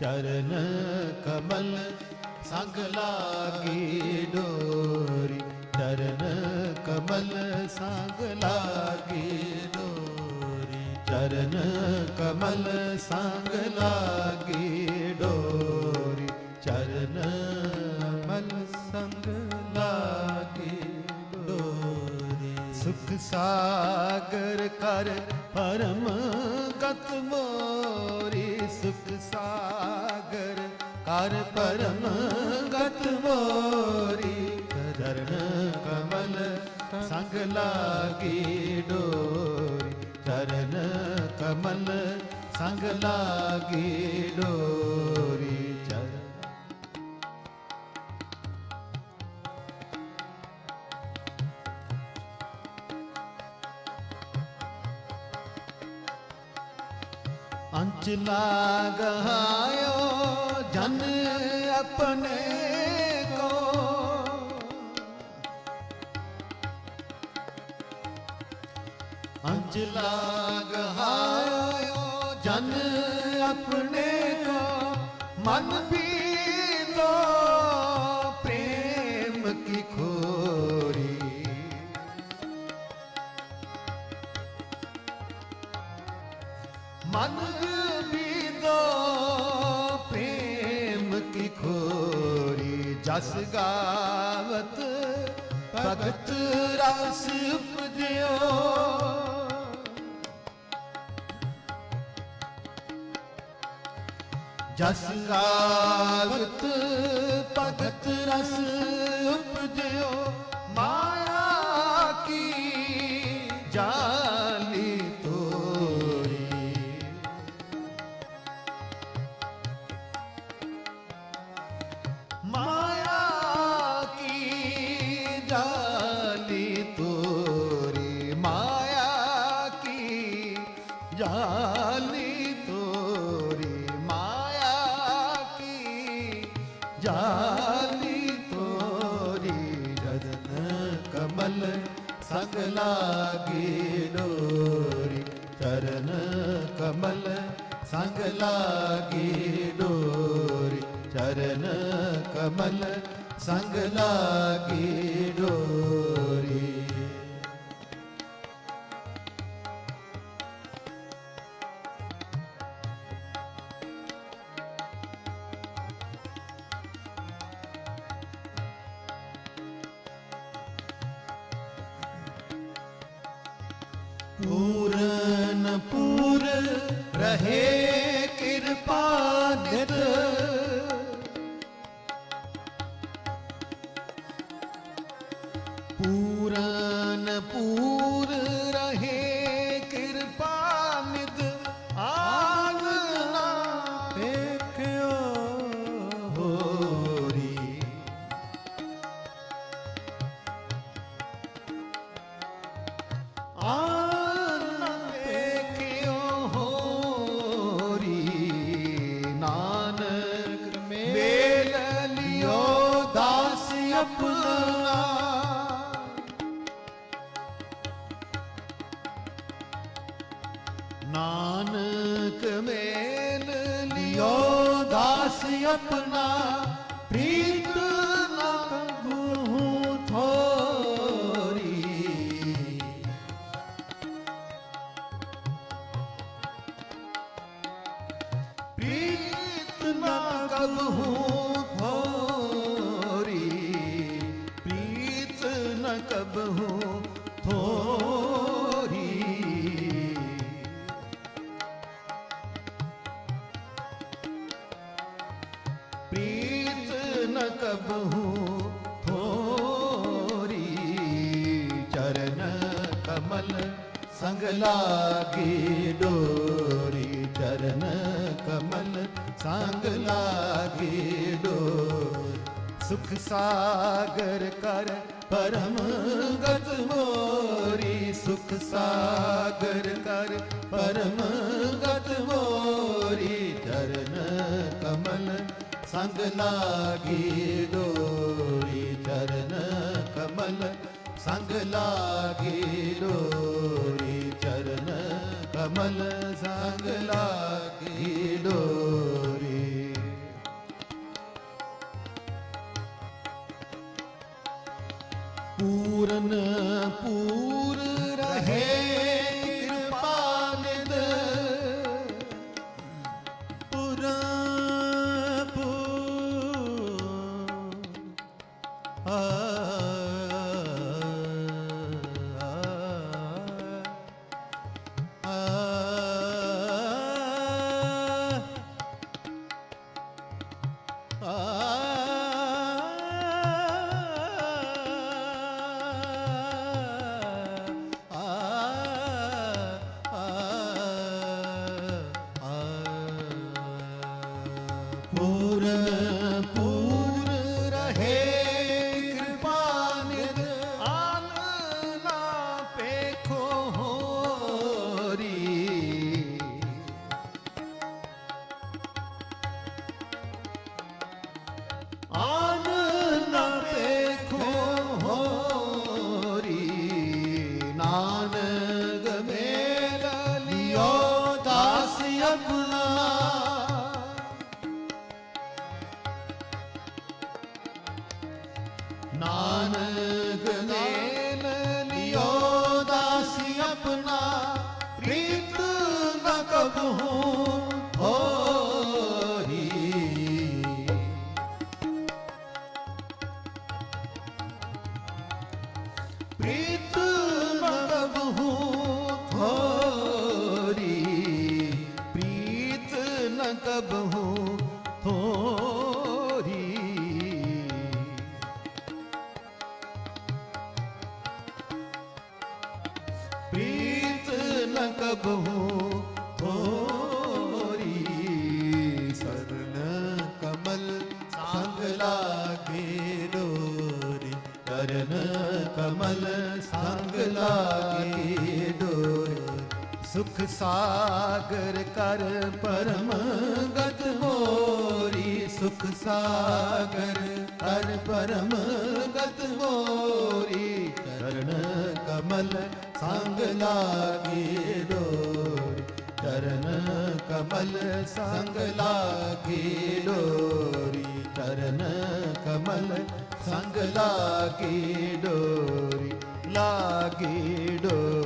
चरण कमल संग लागी डोरी चरण कमल संग लागी डोरी चरण कमल संग लागी डोरी चरण कमल संग लागी डोरी सुख सागर कर परम गत मोरी ਕਰ ਪਰਮ ਗਤ ਮੋਰੀ ਚਰਨ ਕਮਲ ਸੰਗ ਲਾਗੀ ਡੋਰੀ ਚਰਨ ਕਮਲ ਸੰਗ ਲਾਗੀ ਡੋਰੀ ਚਰਨ ਅੰਚ ਲਾਗਾਇਓ ਜਨ ਆਪਣੇ ਕੋ ਅੰਚ ਲਾਗਾਇਓ ਜਨ ਆਪਣੇ ਕੋ ਮਨ ਵੀ ਤੋ ਪ੍ਰੇਮ ਕੀ ਖੋਰੀ ਮਨ ਬੀਦੋ ਪ੍ਰੇਮ ਜਸ ਗਾਵਤ ਭਗਤ ਰਸ ਉਪਜਿਓ। ਜਸ ਗਾਵਤ ਭਗਤ ਰਸ ਜਾਲੀ ਤੋਰੀ ਮਾਇਆ ਕੀ? ਜਾਲੀ ਤੋਰੀ ਰਦਨ ਕਮਲ ਸੰਗ ਲਾਗੀ ਡੋਰੀ। ਚਰਨ ਕਮਲ ਸੰਗ ਲਾਗੀ ਡੋਰੀ। ਚਰਨ ਕਮਲ ਸੰਗ ਲਾਗੀ ਡੋਰੀ। ਪੂਰਨ ਪੂਰ ਰਹੇ ਕਿਰਪਾ ਨਿਤ ਪੂਰਨ ਪੂਰ ਨਾਨਕ ਮੇਲ ਲਿਓ, ਦਾਸ ਆਪਣਾ, ਪ੍ਰੀਤ ਨਾ ਕਬੂ ਥੋਰੀ। ਪ੍ਰੀਤ ਨਾ ਕਬਹੂ ਥੋਰੀ। ਪ੍ਰੀਤ ਨਾ ਕਬਹੂ ਥੋਰੀ। ਸੰਗ ਲਾਗੀ ਡੋਰੀ ਚਰਨ ਕਮਲ, ਸੰਗ ਲਾਗੀ ਡੋ ਸੁਖ ਸਾਗਰ ਕਰ ਪਰਮ ਗਤ ਮੋਰੀ। ਸੁਖ ਸਾਗਰ ਕਰ ਪਰਮ ਗਤ ਮੋਰੀ। ਚਰਨ ਕਮਲ, ਸੰਗ ਲਾਗੀ ਡੋਰੀ। ਚਰਨ ਕਮਲ संग लागीरो री चरण कमल संग लागीरो पूरन पूर रहे कृपानद पुर आ ਨਾਨਕ ਨੇਨ ਲਿਓ ਦਾਸੀ ਆਪਣਾ ਪ੍ਰੀਤ ਨ ਕਬਹੂ ਹੋਰੀ ਪ੍ਰੀਤ ਕਮਲ ਸੰਗ ਲਾਗੇ ਡੋਰੀ, ਸੁਖ ਸਾਗਰ ਕਰ ਪਰਮ ਗਤ ਮੋਰੀ ਸੁਖ ਸਾਗਰ ਕਰ ਪਰਮ ਗਤ ਮੋਰੀ ਚਰਨ ਕਮਲ ਸੰਗ ਲਾਗੇ ਡੋਰੀ ਕਰਨ ਕਮਲ ਸੰਗ ਲਾਗੇ ਡੋਰੀ ਕਰਨ ਕਮਲ ਸੰਗ ਲਾਗੇ ਡੋਰੀ ਲਾਗੇ ਡੋਰੀ।